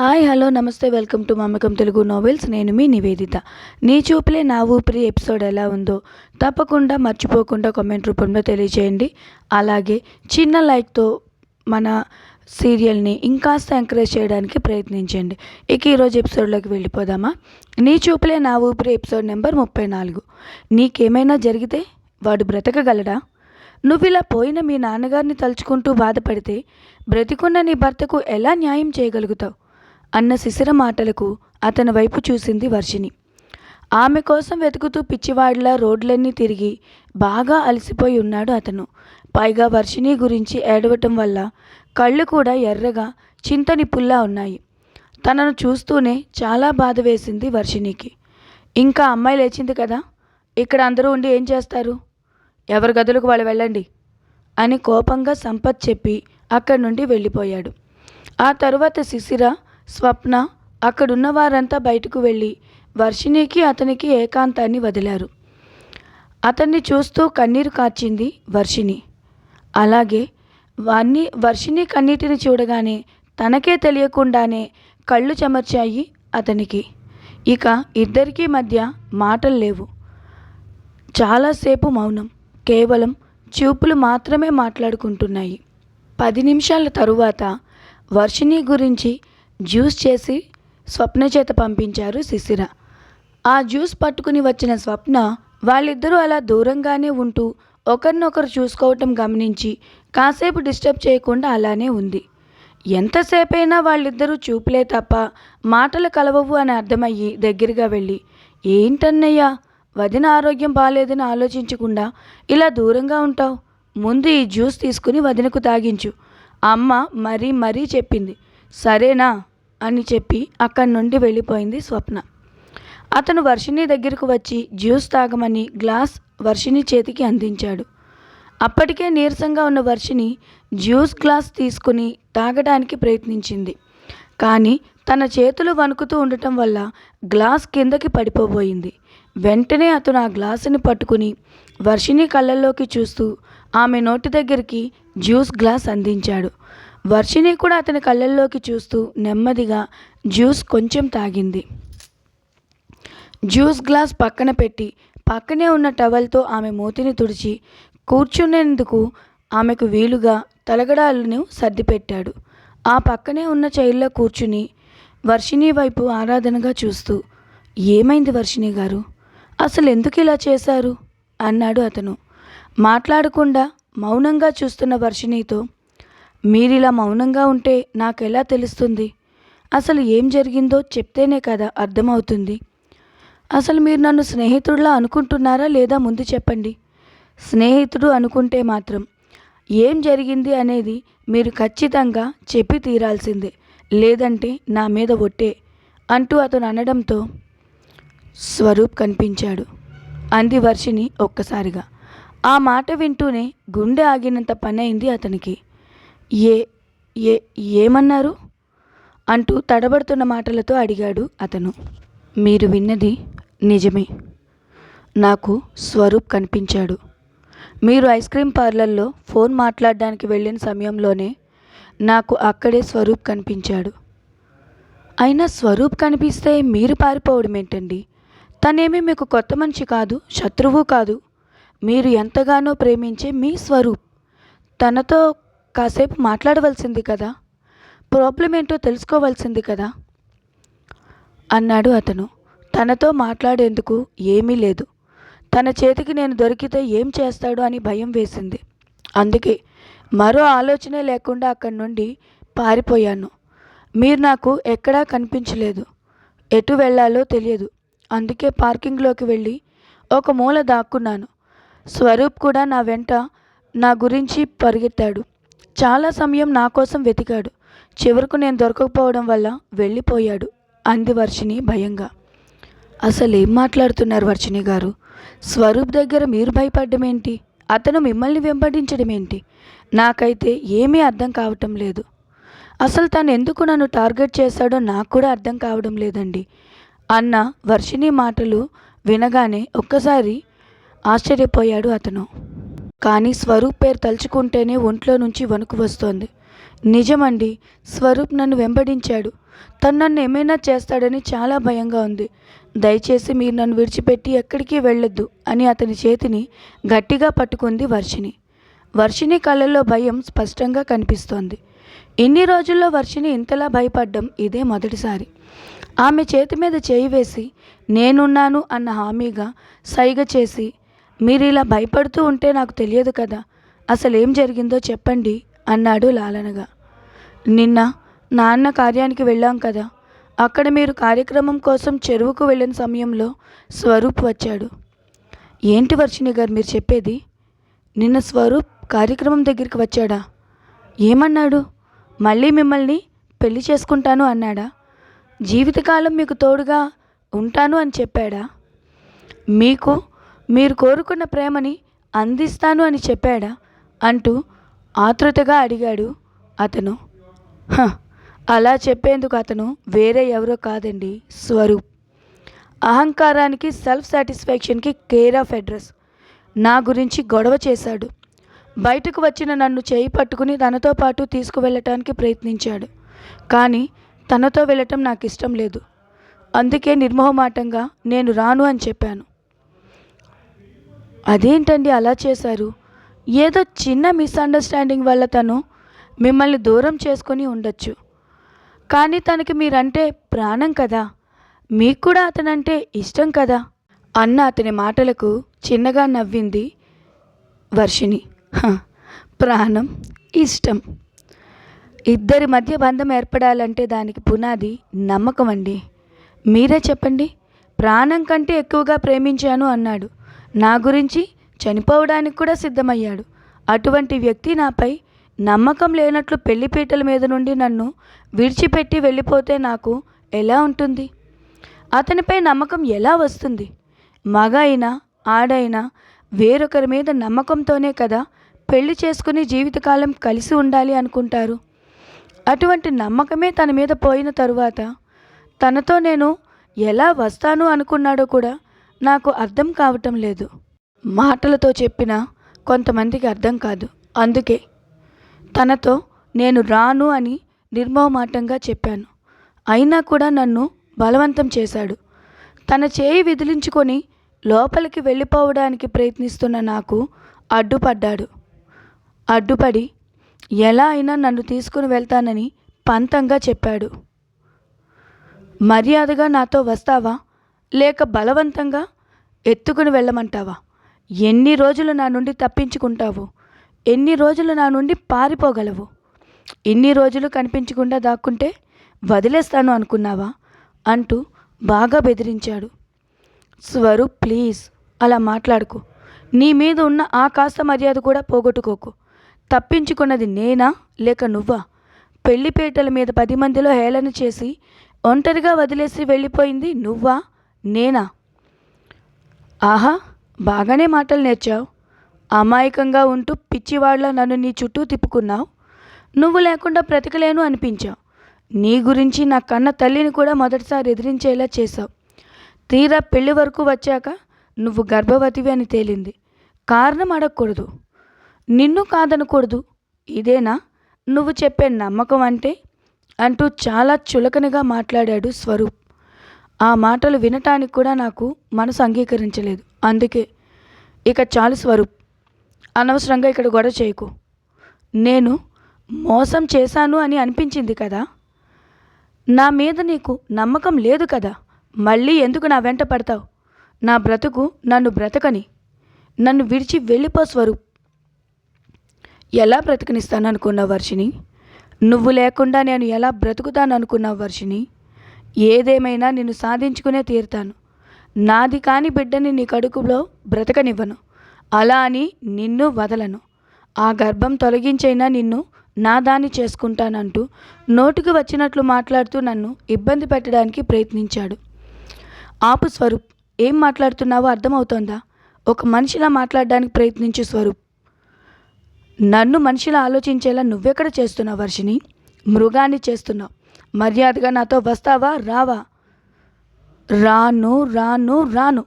Hi hello నమస్తే welcome to మమ్మకం Telugu novels. నేను మీ నివేదిత. నీ చూపులే నా ఊపిరి ఎపిసోడ్ ఎలా ఉందో తప్పకుండా మర్చిపోకుండా కామెంట్ రూపంలో తెలియజేయండి. అలాగే చిన్న లైక్తో మన సీరియల్ని ఇంకాస్త ఎంకరేజ్ చేయడానికి ప్రయత్నించండి. ఇక ఈరోజు ఎపిసోడ్లోకి వెళ్ళిపోదామా? నీ చూపులే నా ఊపిరి ఎపిసోడ్ నెంబర్ ముప్పై నాలుగు. నీకేమైనా జరిగితే వాడు బ్రతకగలడా? నువ్వు ఇలా పోయిన మీ నాన్నగారిని తలుచుకుంటూ బాధపడితే బ్రతికున్న నీ భర్తకు ఎలా న్యాయం చేయగలుగుతావు? అన్న శిశిర మాటలకు అతని వైపు చూసింది వర్షిణి. ఆమె కోసం వెతుకుతూ పిచ్చివాడిలా రోడ్లన్నీ తిరిగి బాగా అలసిపోయి ఉన్నాడు అతను. పైగా వర్షిణి గురించి ఏడవటం వల్ల కళ్ళు కూడా ఎర్రగా చింతనిప్పుల్లా ఉన్నాయి. తనను చూస్తూనే చాలా బాధ వేసింది వర్షిణికి. ఇంకా అమ్మాయి లేచింది కదా ఇక్కడ అందరూ ఉండి ఏం చేస్తారు? ఎవరి గదులకు వాళ్ళు వెళ్ళండి? అని కోపంగా సంపత్ చెప్పి అక్కడి నుండి వెళ్ళిపోయాడు. ఆ తరువాత శిశిర స్వప్న అక్కడున్న వారంతా బయటకు వెళ్ళి వర్షినికి అతనికి ఏకాంతాన్ని వదిలారు. అతన్ని చూస్తూ కన్నీరు కార్చింది వర్షిణి. అలాగే వాన్ని వర్షిణి కన్నీటిని చూడగానే తనకే తెలియకుండానే కళ్ళు చెమర్చాయి అతనికి. ఇక ఇద్దరికీ మధ్య మాటలు లేవు. చాలాసేపు మౌనం. కేవలం చూపులు మాత్రమే మాట్లాడుకుంటున్నాయి. పది నిమిషాల తరువాత వర్షిణి గురించి జ్యూస్ చేసి స్వప్న చేత పంపించారు శిశిర. ఆ జ్యూస్ పట్టుకుని వచ్చిన స్వప్న వాళ్ళిద్దరూ అలా దూరంగానే ఉంటూ ఒకరినొకరు చూసుకోవటం గమనించి కాసేపు డిస్టర్బ్ చేయకుండా అలానే ఉంది. ఎంతసేపైనా వాళ్ళిద్దరూ చూపులే తప్ప మాటలు కలవవు అని అర్థమయ్యి దగ్గరగా వెళ్ళి ఏంటన్నయ్యా వదిన ఆరోగ్యం బాగాలేదని ఆలోచించకుండా ఇలా దూరంగా ఉంటావు? ముందు ఈ జ్యూస్ తీసుకుని వదినకు తాగించు. అమ్మ మరీ మరీ చెప్పింది సరేనా? అని చెప్పి అక్కడి నుండి వెళ్ళిపోయింది స్వప్న. అతను వర్షిణి దగ్గరకు వచ్చి జ్యూస్ తాగమని గ్లాస్ వర్షిణి చేతికి అందించాడు. అప్పటికే నీరసంగా ఉన్న వర్షిణి జ్యూస్ గ్లాస్ తీసుకుని తాగడానికి ప్రయత్నించింది. కానీ తన చేతులు వణుకుతూ ఉండటం వల్ల గ్లాస్ కిందకి పడిపోబోయింది. వెంటనే అతను ఆ గ్లాసుని పట్టుకుని వర్షిణి కళ్ళల్లోకి చూస్తూ ఆమె నోటి దగ్గరికి జ్యూస్ గ్లాస్ అందించాడు. వర్షిని కూడా అతని కళ్ళల్లోకి చూస్తూ నెమ్మదిగా జ్యూస్ కొంచెం తాగింది. జ్యూస్ గ్లాస్ పక్కన పెట్టి పక్కనే ఉన్న టవల్తో ఆమె మూతిని తుడిచి కూర్చునేందుకు ఆమెకు వీలుగా తలగడాలను సర్దిపెట్టాడు. ఆ పక్కనే ఉన్న చైర్లో కూర్చుని వర్షిణి వైపు ఆరాధనగా చూస్తూ ఏమైంది వర్షిణి గారు? అసలు ఎందుకు ఇలా చేశారు? అన్నాడు అతను. మాట్లాడకుండా మౌనంగా చూస్తున్న వర్షిణితో మీరిలా మౌనంగా ఉంటే నాకెలా తెలుస్తుంది? అసలు ఏం జరిగిందో చెప్తేనే కదా అర్థమవుతుంది. అసలు మీరు నన్ను స్నేహితుడిలా అనుకుంటున్నారా లేదా ముందు చెప్పండి. స్నేహితుడు అనుకుంటే మాత్రం ఏం జరిగింది అనేది మీరు ఖచ్చితంగా చెప్పి తీరాల్సిందే. లేదంటే నా మీద ఒట్టే అంటూ అతను అనడంతో స్వరూప్ కనిపించాడు. అంది వర్షిని ఒక్కసారిగా. ఆ మాట వింటూనే గుండె ఆగినంత పని అయింది అతనికి. ఏ ఏ ఏమన్నారు? అంటూ తడబడుతున్న మాటలతో అడిగాడు అతను. మీరు విన్నది నిజమే. నాకు స్వరూప్ కనిపించాడు. మీరు ఐస్ క్రీమ్ పార్లర్లో ఫోన్ మాట్లాడడానికి వెళ్ళిన సమయంలోనే నాకు అక్కడే స్వరూప్ కనిపించాడు. అయినా స్వరూప్ కనిపిస్తే మీరు పారిపోవడం ఏంటండి? తనేమీ మీకు కొత్త మనిషి కాదు శత్రువు కాదు. మీరు ఎంతగానో ప్రేమించే మీ స్వరూప్. తనతో కాసేపు మాట్లాడవలసింది కదా? ప్రాబ్లం ఏంటో తెలుసుకోవాల్సింది కదా? అన్నాడు అతను. తనతో మాట్లాడేందుకు ఏమీ లేదు. తన చేతికి నేను దొరికితే ఏం చేస్తాడు అని భయం వేసింది. అందుకే మరో ఆలోచనే లేకుండా అక్కడి నుండి పారిపోయాను. మీరు నాకు ఎక్కడా కనిపించలేదు. ఎటు వెళ్ళాలో తెలియదు. అందుకే పార్కింగ్లోకి వెళ్ళి ఒక మూల దాక్కున్నాను. స్వరూప్ కూడా నా వెంట నా గురించి పరిగెత్తాడు. చాలా సమయం నా కోసం వెతికాడు. చివరకు నేను దొరకకపోవడం వల్ల వెళ్ళిపోయాడు. అంది వర్షిని భయంగా. అసలు ఏం మాట్లాడుతున్నారు వర్షిని గారు? స్వరూప్ దగ్గర మీరు భయపడ్డం ఏంటి అతను మిమ్మల్ని వెంబడించడం ఏంటి నాకైతే ఏమీ అర్థం కావటం లేదు. అసలు తను ఎందుకు నన్ను టార్గెట్ చేశాడో నాకు కూడా అర్థం కావడం లేదండి. అన్న వర్షిని మాటలు వినగానే ఒక్కసారి ఆశ్చర్యపోయాడు అతను. కానీ స్వరూప్ పేరు తలుచుకుంటేనే ఒంట్లో నుంచి వణుకు వస్తోంది. నిజమండి స్వరూప్ నన్ను వెంబడించాడు. తను నన్ను ఏమైనా చేస్తాడని చాలా భయంగా ఉంది. దయచేసి మీరు నన్ను విడిచిపెట్టి ఎక్కడికి వెళ్ళొద్దు అని అతని చేతిని గట్టిగా పట్టుకుంది వర్షిని వర్షిని కళ్ళల్లో భయం స్పష్టంగా కనిపిస్తోంది. ఇన్ని రోజుల్లో వర్షిని ఇంతలా భయపడ్డం ఇదే మొదటిసారి. ఆమె చేతి మీద చేయి వేసి నేనున్నాను అన్న హామీగా సైగ చేసి మీరు ఇలా భయపడుతూ ఉంటే నాకు తెలియదు కదా. అసలు ఏం జరిగిందో చెప్పండి అన్నాడు లాలనగా. నిన్న నాన్న కార్యానికి వెళ్ళాం కదా. అక్కడ మీరు కార్యక్రమం కోసం చెరువుకు వెళ్ళిన సమయంలో స్వరూప్ వచ్చాడు. ఏంటి వర్షిణి గారు మీరు చెప్పేది? నిన్న స్వరూప్ కార్యక్రమం దగ్గరికి వచ్చాడా? ఏమన్నాడు? మళ్ళీ మిమ్మల్ని పెళ్ళి చేసుకుంటాను అన్నాడా? జీవితకాలం మీకు తోడుగా ఉంటాను అని చెప్పాడా? మీకు మీరు కోరుకున్న ప్రేమని అందిస్తాను అని చెప్పాడా? అంటూ ఆతృతగా అడిగాడు అతను. "హ, అలా చెప్పేందుకు అతను వేరే ఎవరో కాదండి స్వరూప్. అహంకారానికి సెల్ఫ్ సాటిస్ఫాక్షన్కి కేర్ ఆఫ్ అడ్రస్. నా గురించి గొడవ చేశాడు. బయటకు వచ్చిన నన్ను చేయి పట్టుకుని తనతో పాటు తీసుకువెళ్ళటానికి ప్రయత్నించాడు. కానీ తనతో వెళ్ళటం నాకు ఇష్టం లేదు. అందుకే నిర్మోహమాటంగా నేను రాను అని చెప్పాను. అదేంటండి అలా చేశారు? ఏదో చిన్న మిస్అండర్స్టాండింగ్ వల్ల తను మిమ్మల్ని దూరం చేసుకొని ఉండొచ్చు. కానీ తనకి మీరంటే ప్రాణం కదా. మీకు కూడా అతనంటే ఇష్టం కదా. అన్న అతని మాటలకు చిన్నగా నవ్వింది వర్షిణి. ప్రాణం ఇష్టం. ఇద్దరి మధ్య బంధం ఏర్పడాలంటే దానికి పునాది నమ్మకం అండి. మీరే చెప్పండి. ప్రాణం కంటే ఎక్కువగా ప్రేమించాను అన్నాడు. నా గురించి చనిపోవడానికి కూడా సిద్ధమయ్యాడు. అటువంటి వ్యక్తి నాపై నమ్మకం లేనట్లు పెళ్ళిపీటల మీద నుండి నన్ను విడిచిపెట్టి వెళ్ళిపోతే నాకు ఎలా ఉంటుంది? అతనిపై నమ్మకం ఎలా వస్తుంది? మగ అయినా ఆడైనా వేరొకరి మీద నమ్మకంతోనే కదా పెళ్ళి చేసుకుని జీవితకాలం కలిసి ఉండాలి అనుకుంటారు? అటువంటి నమ్మకమే తన మీద పోయిన తరువాత తనతో నేను ఎలా వస్తాను అనుకున్నాడో కూడా నాకు అర్థం కావటం లేదు. మాటలతో చెప్పినా కొంతమందికి అర్థం కాదు. అందుకే తనతో నేను రాను అని నిర్మోహమాటంగా చెప్పాను. అయినా కూడా నన్ను బలవంతం చేశాడు. తన చేయి విదిలించుకొని లోపలికి వెళ్ళిపోవడానికి ప్రయత్నిస్తున్న నాకు అడ్డుపడ్డాడు. అడ్డుపడి ఎలా అయినా నన్ను తీసుకుని వెళ్తానని పంతంగా చెప్పాడు. మర్యాదగా నాతో వస్తావా? లేక బలవంతంగా ఎత్తుకుని వెళ్ళమంటావా? ఎన్ని రోజులు నా నుండి తప్పించుకుంటావు? ఎన్ని రోజులు నా నుండి పారిపోగలవు? ఇన్ని రోజులు కనిపించకుండా దాక్కుంటే వదిలేస్తాను అనుకున్నావా? అంటూ బాగా బెదిరించాడు. స్వరూప్ ప్లీజ్ అలా మాట్లాడుకో. నీ మీద ఉన్న ఆ కాస్త మర్యాద కూడా పోగొట్టుకోకు. తప్పించుకున్నది నేనా లేక నువ్వా? పెళ్ళిపేటల మీద పది మందిలో హేళన చేసి ఒంటరిగా వదిలేసి వెళ్ళిపోయింది నువ్వా? నేనా? ఆహా బాగానే మాటలు నేర్చావు. అమాయకంగా ఉంటూ పిచ్చివాళ్ళ నన్ను నీ చుట్టూ తిప్పుకున్నావు. నువ్వు లేకుండా బ్రతకలేను అనిపించావు. నీ గురించి నా కన్న తల్లిని కూడా మొదటిసారి ఎదిరించేలా చేశావు. తీరా పెళ్ళి వరకు వచ్చాక నువ్వు గర్భవతివి అని తేలింది. కారణం అడగకూడదు. నిన్ను కాదనకూడదు. ఇదేనా? నువ్వు చెప్పే నమ్మకం అంటే? అంటూ చాలా చులకనగా మాట్లాడాడు స్వరూప్. ఆ మాటలు వినటానికి కూడా నాకు మనసు అంగీకరించలేదు. అందుకే ఇక చాలు స్వరూప్ అనవసరంగా ఇక్కడ గొడవ చేయకు. నేను మోసం చేశాను అని అనిపించింది కదా? నా మీద నీకు నమ్మకం లేదు కదా? మళ్ళీ ఎందుకు నా వెంట పడతావు? నా బ్రతుకు నన్ను బ్రతకని నన్ను విడిచి వెళ్ళిపో స్వరూప్. ఎలా బ్రతకనిస్తాను అనుకున్నావు వర్షిని నువ్వు లేకుండా నేను ఎలా బ్రతుకుతాను అనుకున్నావు వర్షిని ఏదేమైనా నిన్ను సాధించుకునే తీరుతాను. నాది కాని బిడ్డని నీ కడుపులో బ్రతకనివ్వను. అలా అని నిన్ను వదలను. ఆ గర్భం తొలగించైనా నిన్ను నా దాన్ని చేసుకుంటానంటూ నోటుకు వచ్చినట్లు మాట్లాడుతూ నన్ను ఇబ్బంది పెట్టడానికి ప్రయత్నించాడు. ఆపు స్వరూప్ ఏం మాట్లాడుతున్నావో అర్థమవుతోందా? ఒక మనిషిలా మాట్లాడడానికి ప్రయత్నించు స్వరూప్. నన్ను మనిషిలా ఆలోచించేలా నువ్వెక్కడ చేస్తున్నావు వర్షిని మృగాన్ని చేస్తున్నావు. మర్యాదగా నాతో వస్తావా? రావా. రాను రాను రాను.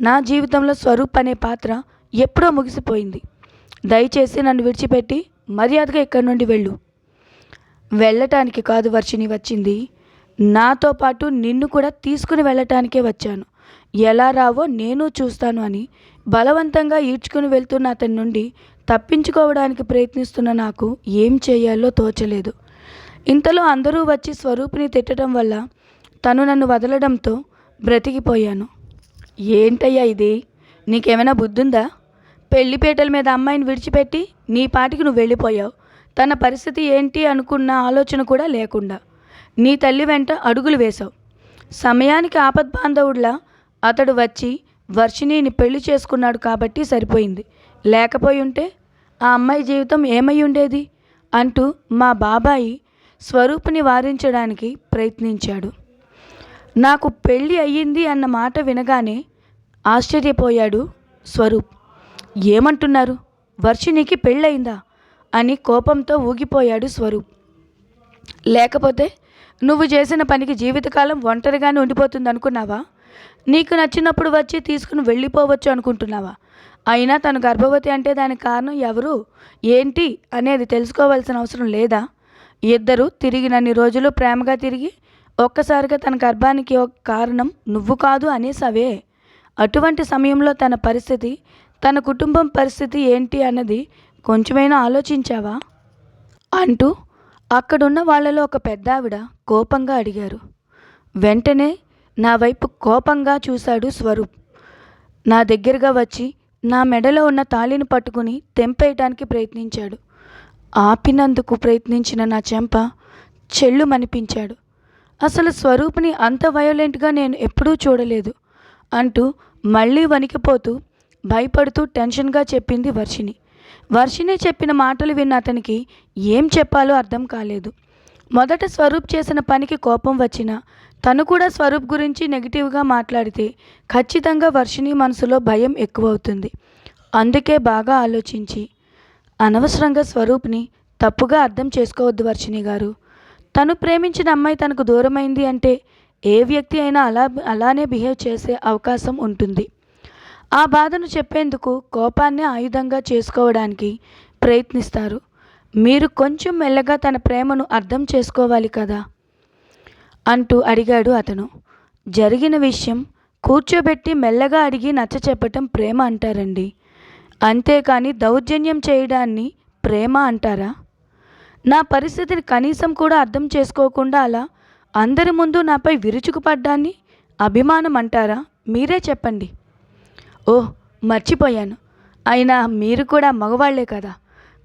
నా జీవితంలో స్వరూప్ అనే పాత్ర ఎప్పుడో ముగిసిపోయింది. దయచేసి నన్ను విడిచిపెట్టి మర్యాదగా ఇక్కడి నుండి వెళ్ళు. వెళ్ళటానికి కాదు వర్షిని వచ్చింది. నాతో పాటు నిన్ను కూడా తీసుకుని వెళ్ళటానికే వచ్చాను. ఎలా రావో నేను చూస్తాను అని బలవంతంగా ఈడ్చుకుని వెళ్తున్న అతని నుండి తప్పించుకోవడానికి ప్రయత్నిస్తున్న నాకు ఏం చేయాలో తోచలేదు. ఇంతలో అందరూ వచ్చి స్వరూపిని తిట్టడం వల్ల తను నన్ను వదలడంతో బ్రతికిపోయాను. ఏంటయ్యా ఇది? నీకేమైనా బుద్ధుందా? పెళ్ళిపేటల మీద అమ్మాయిని విడిచిపెట్టి నీ పాటికి నువ్వు వెళ్ళిపోయావు. తన పరిస్థితి ఏంటి అనుకున్న ఆలోచన కూడా లేకుండా నీ తల్లి వెంట అడుగులు వేశావు. సమయానికి ఆపద్బాంధవుడిలా అతడు వచ్చి వర్షిణిని పెళ్ళి చేసుకున్నాడు కాబట్టి సరిపోయింది. లేకపోయి ఉంటే ఆ అమ్మాయి జీవితం ఏమై ఉండేది అంటూ మా బాబాయి స్వరూపుని వారించడానికి ప్రయత్నించాడు. నాకు పెళ్ళి అయ్యింది అన్న మాట వినగానే ఆశ్చర్యపోయాడు స్వరూప్. ఏమంటున్నారు? వర్షినికి పెళ్ళయిందా? అని కోపంతో ఊగిపోయాడు స్వరూప్. లేకపోతే నువ్వు చేసిన పనికి జీవితకాలం ఒంటరిగానే ఉండిపోతుంది అనుకున్నావా నీకు నచ్చినప్పుడు వచ్చి తీసుకుని వెళ్ళిపోవచ్చు అనుకుంటున్నావా? అయినా తను గర్భవతి అంటే దానికి కారణం ఎవరు? ఏంటి? అనేది తెలుసుకోవాల్సిన అవసరం లేదా? ఇద్దరు తిరిగినన్ని రోజులు ప్రేమగా తిరిగి ఒక్కసారిగా తన గర్భానికి ఒక కారణం నువ్వు కాదు అనేసవే. అటువంటి సమయంలో తన పరిస్థితి తన కుటుంబం పరిస్థితి ఏంటి అన్నది కొంచెమైనా ఆలోచించావా? అంటూ అక్కడున్న వాళ్ళలో ఒక పెద్దావిడ కోపంగా అడిగారు. వెంటనే నా వైపు కోపంగా చూశాడు స్వరూప్. నా దగ్గరగా వచ్చి నా మెడలో ఉన్న తాళిని పట్టుకుని తెంపేయటానికి ప్రయత్నించాడు. ఆపినందుకు ప్రయత్నించిన నా చెంప చెల్లుమనిపించాడు. అసలు స్వరూపిని అంత వయోలెంట్గా నేను ఎప్పుడూ చూడలేదు అంటూ మళ్ళీ వణికిపోతూ భయపడుతూ టెన్షన్గా చెప్పింది వర్షిని వర్షిని చెప్పిన మాటలు విన్న అతనికి ఏం చెప్పాలో అర్థం కాలేదు. మొదట స్వరూప్ చేసిన పనికి కోపం వచ్చినా తను కూడా స్వరూప్ గురించి నెగిటివ్గా మాట్లాడితే ఖచ్చితంగా వర్షిని మనసులో భయం ఎక్కువవుతుంది. అందుకే బాగా ఆలోచించి అనవసరంగా స్వరూప్ని తప్పుగా అర్థం చేసుకోవద్దు వర్షిని గారు. తను ప్రేమించిన అమ్మాయి తనకు దూరమైంది అంటే ఏ వ్యక్తి అయినా అలా అలానే బిహేవ్ చేసే అవకాశం ఉంటుంది. ఆ బాధను చెప్పేందుకు కోపాన్ని ఆయుధంగా చేసుకోవడానికి ప్రయత్నిస్తారు. మీరు కొంచెం మెల్లగా తన ప్రేమను అర్థం చేసుకోవాలి కదా? అంటూ అడిగాడు అతను. జరిగిన విషయం కూర్చోబెట్టి మెల్లగా అడిగి నచ్చ చెప్పటం ప్రేమ అంటారండి. అంతేకాని దౌర్జన్యం చేయడాన్ని ప్రేమ అంటారా? నా పరిస్థితిని కనీసం కూడా అర్థం చేసుకోకుండా అలా అందరి ముందు నాపై విరుచుకుపడ్డాన్ని అభిమానం అంటారా? మీరే చెప్పండి. ఓ మర్చిపోయాను. అయినా మీరు కూడా మగవాళ్ళే కదా.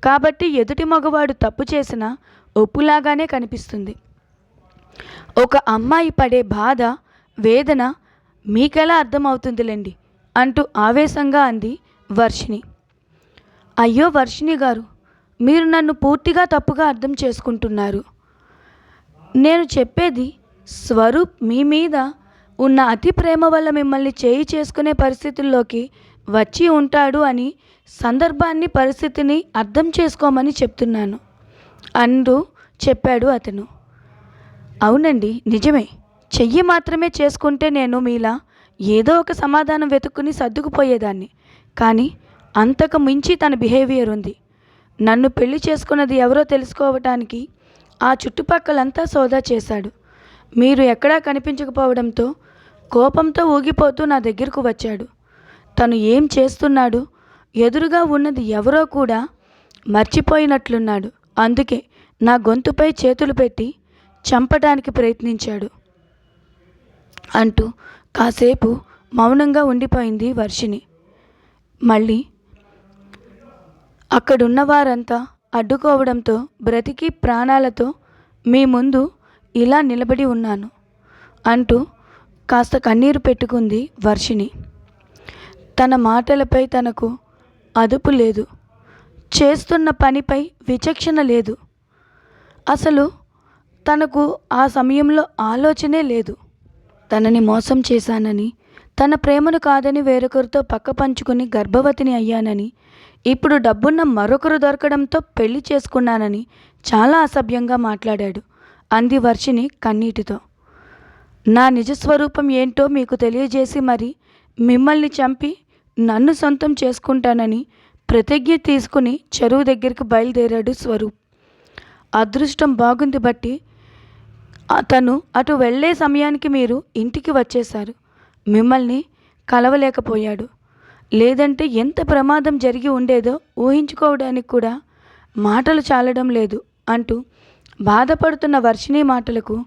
కాబట్టి ఎదుటి మగవాడు తప్పు చేసిన ఒప్పులాగానే కనిపిస్తుంది. ఒక అమ్మాయి పడే బాధ వేదన మీకెలా అర్థమవుతుందిలేండి? అంటూ ఆవేశంగా అంది వర్షిణి. అయ్యో వర్షిణి గారు మీరు నన్ను పూర్తిగా తప్పుగా అర్థం చేసుకుంటున్నారు. నేను చెప్పేది స్వరూప్ మీ మీద ఉన్న అతి ప్రేమ వల్ల మిమ్మల్ని చేయి చేసుకునే పరిస్థితుల్లోకి వచ్చి ఉంటాడు అని సందర్భాన్ని పరిస్థితిని అర్థం చేసుకోమని చెప్తున్నాను అంటూ చెప్పాడు అతను. అవునండి నిజమే. చెయ్యి మాత్రమే చేసుకుంటే నేను మీలా ఏదో ఒక సమాధానం వెతుక్కుని సర్దుకుపోయేదాన్ని. కానీ అంతకు మించి తన బిహేవియర్ ఉంది. నన్ను పెళ్ళి చేసుకున్నది ఎవరో తెలుసుకోవటానికి ఆ చుట్టుపక్కలంతా సోదా చేశాడు. మీరు ఎక్కడా కనిపించకపోవడంతో కోపంతో ఊగిపోతూ నా దగ్గరకు వచ్చాడు. తను ఏం చేస్తున్నాడు? ఎదురుగా ఉన్నది ఎవరో కూడా మర్చిపోయినట్లున్నాడు. అందుకే నా గొంతుపై చేతులు పెట్టి చంపడానికి ప్రయత్నించాడు. అంటూ కాసేపు మౌనంగా ఉండిపోయింది వర్షిని మళ్ళీ అక్కడున్న వారంతా అడ్డుకోవడంతో బ్రతికి ప్రాణాలతో మీ ముందు ఇలా నిలబడి ఉన్నాను అంటూ కాస్త కన్నీరు పెట్టుకుంది వర్షిణి. తన మాటలపై తనకు అదుపు లేదు. చేస్తున్న పనిపై విచక్షణ లేదు. అసలు తనకు ఆ సమయంలో ఆలోచనే లేదు. తనని మోసం చేశానని తన ప్రేమను కాదని వేరొకరితో పక్క పంచుకుని గర్భవతిని అయ్యానని ఇప్పుడు డబ్బున్న మరొకరు దొరకడంతో పెళ్ళి చేసుకున్నానని చాలా అసభ్యంగా మాట్లాడాడు అంది వర్షిని కన్నీటితో. నా నిజస్వరూపం ఏంటో మీకు తెలియజేసి మరి మిమ్మల్ని చంపి నన్ను సొంతం చేసుకుంటానని ప్రతిజ్ఞ తీసుకుని చెరువు దగ్గరికి బయలుదేరాడు స్వరూప్. అదృష్టం బాగుంది బట్టి అతను అటు వెళ్ళే సమయానికి మీరు ఇంటికి వచ్చేశారు. మిమ్మల్ని కలవలేకపోయాడు. లేదంటే ఎంత ప్రమాదం జరిగి ఉండేదో ఊహించుకోవడానికి కూడా మాటలు చాలడం లేదు అంటూ బాధపడుతున్న వర్షిణి మాటలకు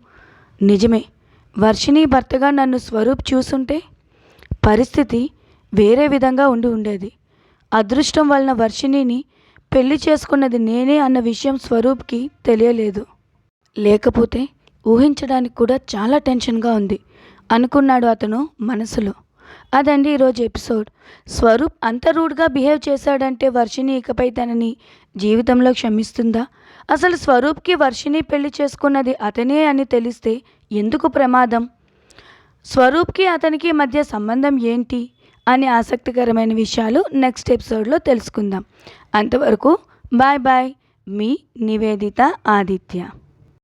నిజమే వర్షిణి భర్తగా నన్ను స్వరూప్ చూసుంటే పరిస్థితి వేరే విధంగా ఉండి ఉండేది. అదృష్టం వలన వర్షిణిని పెళ్ళి చేసుకున్నది నేనే అన్న విషయం స్వరూప్కి తెలియలేదు. లేకపోతే ఊహించడానికి కూడా చాలా టెన్షన్గా ఉంది. అనుకున్నాడు అతను మనసులో. అదండి ఈరోజు ఎపిసోడ్. స్వరూప్ అంత రూడ్గా బిహేవ్ చేశాడంటే వర్షిని ఇకపై తనని జీవితంలో క్షమిస్తుందా? అసలు స్వరూప్కి వర్షిని పెళ్ళి చేసుకున్నది అతనే అని తెలిస్తే ఎందుకు ప్రమాదం? స్వరూప్కి అతనికి మధ్య సంబంధం ఏంటి? అనే ఆసక్తికరమైన విషయాలు నెక్స్ట్ ఎపిసోడ్లో తెలుసుకుందాం. అంతవరకు బాయ్ బాయ్. మీ నివేదిత ఆదిత్య.